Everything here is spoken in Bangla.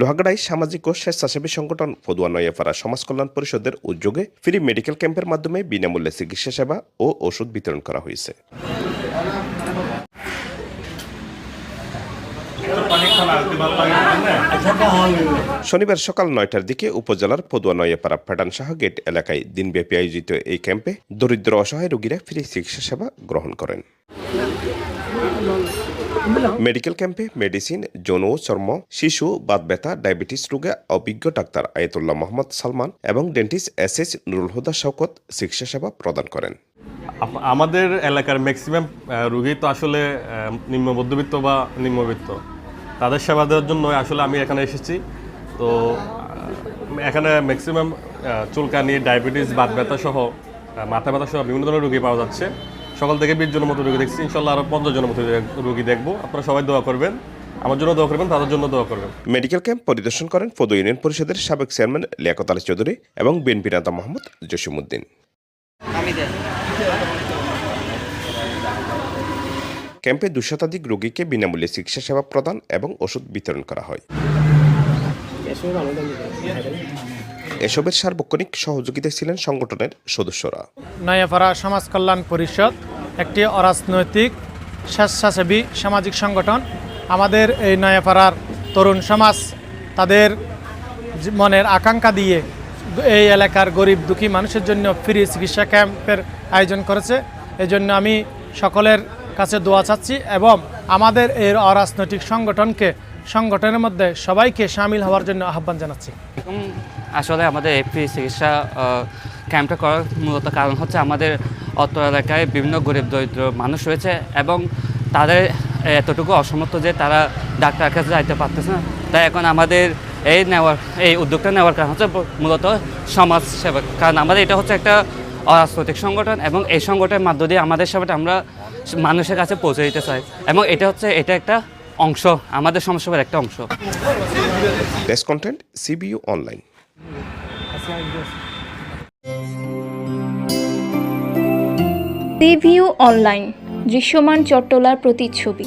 লোহাগড়ায় সামাজিক ও স্বেচ্ছাসেবী সংগঠন ফদুয়া নয়াপাড়া সমাজ কল্যাণ পরিষদের উদ্যোগে ফ্রি মেডিকেল ক্যাম্পের মাধ্যমে বিনামূল্যে চিকিৎসা সেবা ও ওষুধ বিতরণ করা হয়েছে। শনিবার সকাল নয়টার দিকে উপজেলার পদুয়া নয়াপাড়া ফেটানসাহ গেট এলাকায় দিনব্যাপী আয়োজিত এই ক্যাম্পে দরিদ্র অসহায় রোগীরা ফ্রি চিকিৎসা সেবা গ্রহণ করেন। মেডিকেল ক্যাম্পে মেডিসিন যৌন ও চর্ম শিশু বাত ব্যথা ডায়াবেটিস রোগে অভিজ্ঞ ডাক্তার আয়তুল্লাহ মোহাম্মদ সালমান এবং dentist S S Nurul Huda Shawkat চিকিৎসা সেবা প্রদান করেন। আমাদের এলাকার ম্যাক্সিমাম রুগী তো আসলে নিম্ন মধ্যবিত্ত বা নিম্নবিত্ত। তাদের সেবা দেওয়ার জন্য আসলে আমি এখানে এসেছি। তো এখানে ম্যাক্সিমাম চুলকানি ডায়াবেটিস বাত ব্যথা সহ মাথা ব্যথা সহ বিভিন্ন ধরনের রুগী পাওয়া যাচ্ছে। সকাল থেকে বিশ জনের মতো রুগী দেখছি। ইনশাল্লাহ আরও পঞ্চাশ জনের মতো রুগী দেখব। আপনারা সবাই দোয়া করবেন। আমার জন্য দোয়া করবেন তাদের জন্য দোয়া করবেন। মেডিকেল ক্যাম্প পরিদর্শন করেন পদু ইউনিয়ন পরিষদের সাবেক চেয়ারম্যান লিয়াকত আলী চৌধুরী এবং বিএনপি নেতা মোহাম্মদ জসিমুদ্দিন ক্যাম্পে দুই শতাধিক রোগীকে বিনামূল্যে চিকিৎসা সেবা প্রদান এবং ওষুধ বিতরণ করা হয়। এসবের সার্বক্ষণিক সহযোগিতায় ছিলেন সংগঠনের সদস্যরা। নয়াপাড়া সমাজ কল্যাণ পরিষদ, একটি অরাজনৈতিক, স্বেচ্ছাসেবী সামাজিক সংগঠন। আমাদের এই নয়াপাড়ার তরুণ সমাজ তাদের মনের আকাঙ্ক্ষা দিয়ে এই এলাকার গরিব দুঃখী মানুষের জন্য ফ্রি চিকিৎসা ক্যাম্পের আয়োজন করেছে। এই জন্য আমি সকলের কাছে দোয়া চাচ্ছি এবং আমাদের এই অরাজনৈতিক সংগঠনকে সংগঠনের মধ্যে সবাইকে সামিল হওয়ার জন্য আহ্বান জানাচ্ছি। আসলে আমাদের এই ফ্রি চিকিৎসা ক্যাম্পটা করার মূলত কারণ হচ্ছে আমাদের অত এলাকায় বিভিন্ন গরিব, দরিদ্র মানুষ রয়েছে এবং তাদের এতটুকু অসমর্থ যে তারা ডাক্তার কাছে যাইতে পারতেছে না। তাই এখন আমাদের এই নেওয়ার, এই উদ্যোগটা নেওয়ার কারণ হচ্ছে মূলত সমাজ সেবা কারণ আমাদের এটা হচ্ছে একটা অরাজনৈতিক সংগঠন এবং এই সংগঠনের মাধ্য দিয়ে আমাদের সেবাটা আমরা মানুষের কাছে পৌঁছে দিতে চাই। এবং এটা হচ্ছে, এটা একটা অংশ আমাদের সমাজসেবার একটা অংশ। বেস্ট কন্টেন্ট সিবিইউ অনলাইন সিভিউ অনলাইন দৃশ্যমান চট্টলার প্রতিচ্ছবি।